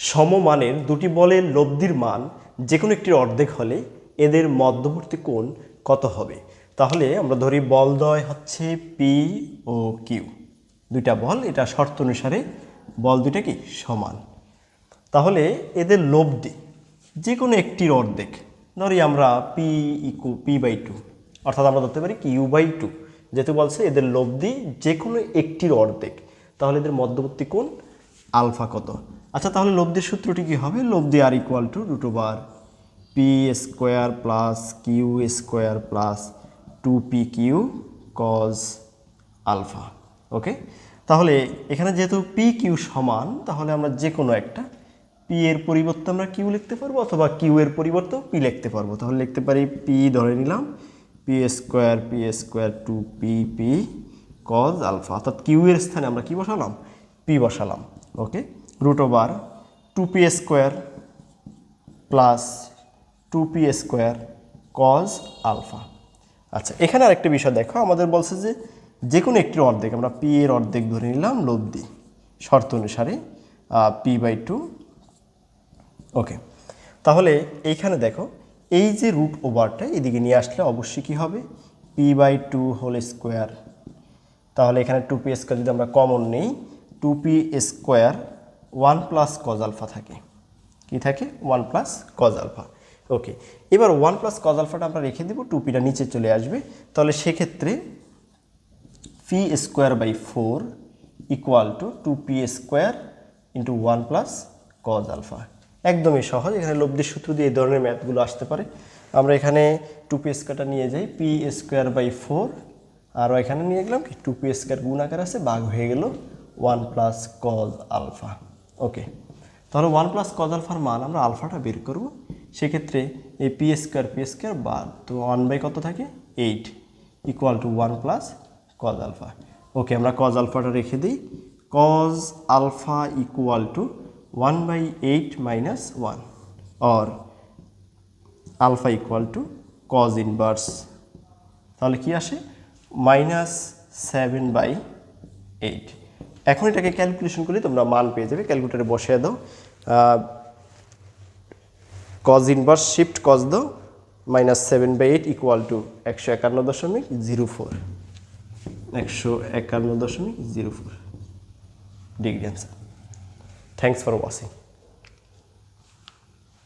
সমমানের দুটি বলের লব্ধির মান যে কোনো একটির অর্ধেক হলে এদের মধ্যবর্তী কোণ কত হবে? তাহলে আমরা ধরি বলদ্বয় হচ্ছে পি ও কিউ দুইটা বল, এটা শর্ত অনুসারে বল দুইটা কি? সমান। তাহলে এদের লব্ধি যে কোনো একটির অর্ধেক, ধরি আমরা P equal P by two অর্থাৎ আমরা ধরতে পারি কি ইউ বাই টু যেহেতু বলছে এদের লব্ধি যে কোনো একটির অর্ধেক, তাহলে এদের মধ্যবর্তী কোণ আলফা কত? আচ্ছা তাহলে লব্ধির সূত্রটি কী হবে? লব্ধি আর equal to root over P square plus Q square plus two P Q cos alpha okay তাহলে এখানে যেহেতু পি কিউ সমান, তাহলে আমরা যে কোনো একটা পি এর পরিবর্তে আমরা কিউ লিখতে পারব, অথবা কিউ এর পরিবর্তেও পি লিখতে পারব। তাহলে লিখতে পারি পি ধরে নিলাম P square P square two P P cos alpha অর্থাৎ কিউ এর স্থানে আমরা কি বসালাম? পি বসালাম। Okay root over two P square plus two P square cos alpha আচ্ছা এখানে আরেকটা বিষয় দেখো। আমাদের বলছে যে যে কোনো একটির অর্ধেক, আমরা পি এর অর্ধেক ধরে নিলাম লব্ধি শর্ত অনুসারে পি বাই টু ওকে, তাহলে এইখানে দেখো, এই যে রুট ওভারটা এদিকে নিয়ে আসলে অবশ্যই কী হবে? P by two whole square তাহলে এখানে টু পি স্কোয়ার যদি আমরা কমন নেই two P square one plus cos alpha থাকে। কি থাকে? One plus cos alpha. Okay, এবার ওয়ান প্লাস কজ আলফাটা আমরা রেখে দেবো টু পিটা নিচে চলে আসবে। তাহলে সেক্ষেত্রে P square by four equal to two P square into one plus cos alpha. একদমই সহজ, এখানে লব্ধির সূত্র দিয়ে এই ধরনের ম্যাথগুলো আসতে পারে। আমরা এখানে টু পি স্কোয়ারটা নিয়ে যাই পি স্কোয়ার বাই ফোর আরও এখানে নিয়ে গেলাম কি টু পি স্কোয়ার গুণ আকার আছে, ভাগ হয়ে গেল one plus cos alpha. Okay তাহলে ওয়ান প্লাস কজ আলফার মান আমরা আলফাটা বের করব। সেক্ষেত্রে এই পি স্কোয়ার পি স্কোয়ার বাদ তো ওয়ান বাই কত থাকে? Eight equal to one plus cos alpha okay আমরা কজ আলফাটা রেখে দিই। Cos alpha equal to one by eight minus one or alpha equal to cos inverse তাহলে কি আসে? মাইনাস সেভেন বাই এইট এখন এটাকে ক্যালকুলেশন করলে তোমরা মান পেয়ে যাবে ক্যালকুলেটারে বসিয়ে দাও। কজ ইনভার্স শিফট কজ দাও minus seven by eight equal to একশো একান্ন দশমিক জিরো ফোর একশো একান্ন দশমিক zero four degree answer thanks for watching